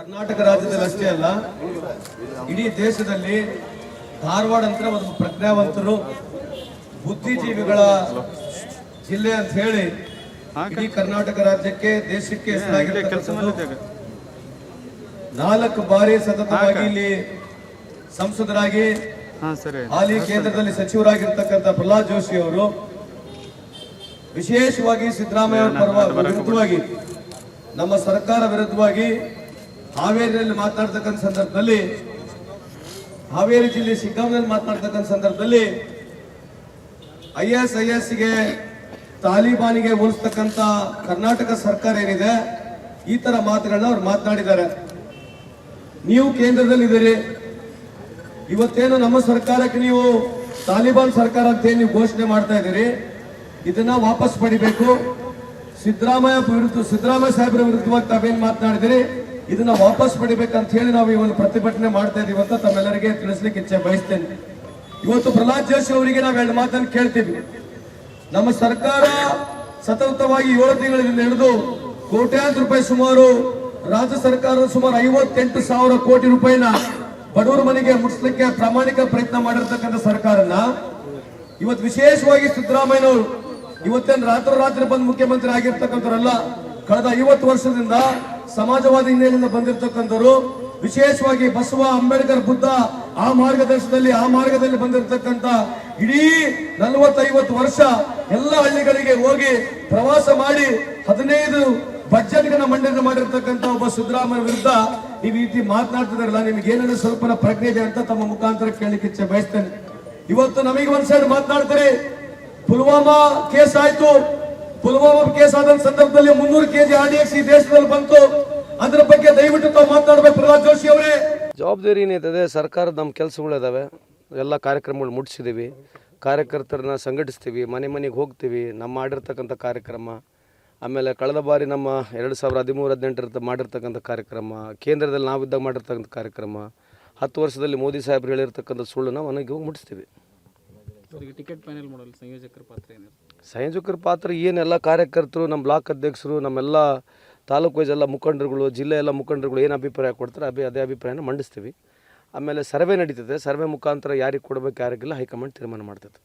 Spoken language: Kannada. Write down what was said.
ಕರ್ನಾಟಕ ರಾಜ್ಯದಲ್ಲಿ ಅಷ್ಟೇ ಅಲ್ಲ ಇಡೀ ದೇಶದಲ್ಲಿ ಧಾರವಾಡ ಅಂತ ಒಂದು ಪ್ರಜ್ಞಾವಂತರು ಬುದ್ಧಿಜೀವಿಗಳ ಜಿಲ್ಲೆ ಅಂತ ಹೇಳಿ ಇಡೀ ಕರ್ನಾಟಕ ರಾಜ್ಯಕ್ಕೆ ದೇಶಕ್ಕೆ ನಾಲ್ಕು ಬಾರಿ ಸತತವಾಗಿ ಇಲ್ಲಿ ಸಂಸದರಾಗಿ ಹಾಲಿ ಕೇಂದ್ರದಲ್ಲಿ ಸಚಿವರಾಗಿರ್ತಕ್ಕಂಥ ಪ್ರಹ್ಲಾದ್ ಜೋಶಿ ಅವರು ವಿಶೇಷವಾಗಿ ಸಿದ್ದರಾಮಯ್ಯ ಅವರ ಪರವಾಗಿ ವಿರುದ್ಧವಾಗಿ ನಮ್ಮ ಸರ್ಕಾರ ವಿರುದ್ಧವಾಗಿ ಹಾವೇರಿಯಲ್ಲಿ ಮಾತನಾಡ್ತಕ್ಕಂಥ ಸಂದರ್ಭದಲ್ಲಿ, ಹಾವೇರಿ ಜಿಲ್ಲೆ ಸಿಕ್ಕಾಂನಲ್ಲಿ ಮಾತನಾಡ್ತಕ್ಕಂಥ ಸಂದರ್ಭದಲ್ಲಿ ಐ ಎಸ್ ಐ ಎಸ್ಗೆ ತಾಲಿಬಾನಿಗೆ ಹೋಲಿಸ್ತಕ್ಕಂಥ ಕರ್ನಾಟಕ ಸರ್ಕಾರ ಏನಿದೆ, ಈ ತರ ಮಾತುಗಳನ್ನ ಅವ್ರು ಮಾತನಾಡಿದ್ದಾರೆ. ನೀವು ಕೇಂದ್ರದಲ್ಲಿದ್ದೀರಿ. ಇವತ್ತೇನು ನಮ್ಮ ಸರ್ಕಾರಕ್ಕೆ ನೀವು ತಾಲಿಬಾನ್ ಸರ್ಕಾರ ಅಂತ ಏನು ನೀವು ಘೋಷಣೆ ಮಾಡ್ತಾ ಇದ್ದೀರಿ? ಇದನ್ನ ವಾಪಸ್ ಪಡಿಬೇಕು. ಸಿದ್ದರಾಮಯ್ಯ ವಿರುದ್ಧ, ಸಿದ್ದರಾಮಯ್ಯ ಸಾಹೇಬರ ವಿರುದ್ಧವಾಗಿ ತಾವೇನು ಮಾತನಾಡಿದಿರಿ ಇದನ್ನ ವಾಪಸ್ ಪಡಿಬೇಕಂತ ಹೇಳಿ ನಾವು ಈ ಪ್ರತಿಭಟನೆ ಮಾಡ್ತಾ ಇದೀವಿ ಅಂತ ತಮ್ಮೆಲ್ಲರಿಗೆ ತಿಳಿಸ್ಲಿಕ್ಕೆ ಇಚ್ಛೆ ಬಯಸ್ತೇನೆ. ಇವತ್ತು ಪ್ರಹ್ಲಾದ್ ಜೋಶಿ ಅವರಿಗೆ ನಾವು ಎರಡು ಮಾತನ್ನು ಕೇಳ್ತೀವಿ. ನಮ್ಮ ಸರ್ಕಾರ ಸತತವಾಗಿ ಏಳು ತಿಂಗಳಿಂದ ಹಿಡಿದು ಕೋಟ್ಯಾಂತರ ರೂಪಾಯಿ ಸುಮಾರು, ರಾಜ್ಯ ಸರ್ಕಾರ ಸುಮಾರು ಐವತ್ತೆಂಟು ಸಾವಿರ ಕೋಟಿ ರೂಪಾಯಿನ ಬಡವರ ಮನೆಗೆ ಮುಟ್ಸ್ಲಿಕ್ಕೆ ಪ್ರಾಮಾಣಿಕ ಪ್ರಯತ್ನ ಮಾಡಿರ್ತಕ್ಕಂಥ ಸರ್ಕಾರನ ಇವತ್ತು ವಿಶೇಷವಾಗಿ ಸಿದ್ದರಾಮಯ್ಯನವರು, ಇವತ್ತೇನು ರಾತ್ರಿ ರಾತ್ರಿ ಬಂದು ಮುಖ್ಯಮಂತ್ರಿ ಆಗಿರ್ತಕ್ಕಂಥವ್ರಲ್ಲ, ಕಳೆದ ಐವತ್ತು ವರ್ಷದಿಂದ ಸಮಾಜವಾದಿ ಹಿನ್ನೆಲೆಯಿಂದ ಬಂದಿರತಕ್ಕಂಥವ್ರು, ವಿಶೇಷವಾಗಿ ಬಸವ ಅಂಬೇಡ್ಕರ್ ಬುದ್ಧ ಆ ಮಾರ್ಗದರ್ಶನದಲ್ಲಿ, ಆ ಮಾರ್ಗದಲ್ಲಿ ಬಂದಿರತಕ್ಕಂತ ಇಡೀ ನಲವತ್ತೈವತ್ತು ವರ್ಷ ಎಲ್ಲ ಹಳ್ಳಿಗಳಿಗೆ ಹೋಗಿ ಪ್ರವಾಸ ಮಾಡಿ ಹದಿನೈದು ಬಜೆಟ್ಗಳನ್ನ ಮಂಡನೆ ಮಾಡಿರ್ತಕ್ಕಂಥ ಒಬ್ಬ ಸಿದ್ದರಾಮಯ್ಯ ವಿರುದ್ಧ ನೀವು ಈ ರೀತಿ ಮಾತನಾಡ್ತಿದಾರಲ್ಲ ನಿಮ್ಗೆ ಏನಾದ್ರು ಸ್ವಲ್ಪ ಪ್ರಜ್ಞೆ ಇದೆ ಅಂತ ತಮ್ಮ ಮುಖಾಂತರ ಕೇಳಲಿಕ್ಕೆ ಇಚ್ಛೆ ಬಯಸ್ತೇನೆ. ಇವತ್ತು ನಮಗೆ ಒಂದ್ ಮಾತನಾಡ್ತಾರೆ, ಪುಲ್ವಾಮಾ ಕೇಸ್ ಆಯ್ತು. ಪುಲ್ವಾಮಾ ಕೇಸ್ ಆದ ಸಂದರ್ಭದಲ್ಲಿ ಮುನ್ನೂರು ಕೆಜಿ ಆರ್ಡಿಎಕ್ಸ್ ಈ ದೇಶದಲ್ಲಿ ಬಂತು. ಅದ್ರ ಬಗ್ಗೆ ದಯವಿಟ್ಟು ತಾವು ಮಾತನಾಡಬೇಕು, ಪ್ರಹ್ಲಾದ್ ಜೋಶಿ ಅವರೇ. ಜವಾಬ್ದಾರಿ ಏನಿದೆ, ಸರ್ಕಾರದ ನಮ್ಮ ಕೆಲಸಗಳಿದಾವೆ ಎಲ್ಲ ಕಾರ್ಯಕ್ರಮಗಳು ಮುಟ್ಸಿದ್ದೀವಿ ಕಾರ್ಯಕರ್ತರನ್ನ ಸಂಘಟಿಸ್ತೀವಿ, ಮನೆ ಮನೆಗೆ ಹೋಗ್ತೀವಿ. ನಮ್ಮ ಮಾಡಿರ್ತಕ್ಕಂಥ ಕಾರ್ಯಕ್ರಮ, ಆಮೇಲೆ ಕಳೆದ ಬಾರಿ ನಮ್ಮ ಎರಡು ಸಾವಿರ ಹದಿಮೂರು, ಹದಿನೆಂಟರ ಮಾಡಿರ್ತಕ್ಕಂಥ ಕಾರ್ಯಕ್ರಮ, ಕೇಂದ್ರದಲ್ಲಿ ನಾವಿದ್ದಾಗ ಮಾಡಿರ್ತಕ್ಕಂಥ ಕಾರ್ಯಕ್ರಮ, ಹತ್ತು ವರ್ಷದಲ್ಲಿ ಮೋದಿ ಸಾಹೇಬ್ರು ಹೇಳಿರ್ತಕ್ಕಂಥ ಸುಳ್ಳನ್ನು ಮನೆಗೆ ಹೋಗಿ ಮುಟ್ಟಿಸ್ತೀವಿ. ಟಿಕೆಟ್ ಫೈನಲ್ ಮಾಡಲು ಸಂಯೋಜಕರ ಪಾತ್ರ ಏನಿದೆ? ಸಂಯೋಜಕರ ಪಾತ್ರ ಏನೆಲ್ಲ ಕಾರ್ಯಕರ್ತರು, ನಮ್ಮ ಬ್ಲಾಕ್ ಅಧ್ಯಕ್ಷರು, ನಮ್ಮೆಲ್ಲ ತಾಲೂಕು ವೈಸ್ ಎಲ್ಲ ಮುಖಂಡರುಗಳು, ಜಿಲ್ಲೆ ಎಲ್ಲ ಮುಖಂಡರುಗಳು ಏನು ಅಭಿಪ್ರಾಯ ಕೊಡ್ತಾರೆ ಅಭಿ, ಅದೇ ಅಭಿಪ್ರಾಯನ ಮಂಡಿಸ್ತೀವಿ. ಆಮೇಲೆ ಸರ್ವೆ ನಡೀತದೆ. ಸರ್ವೆ ಮುಖಾಂತರ ಯಾರಿಗೆ ಕೊಡಬೇಕು ಯಾರಿಗಿಲ್ಲ ಹೈಕಮಾಂಡ್ ತೀರ್ಮಾನ ಮಾಡ್ತದೆ.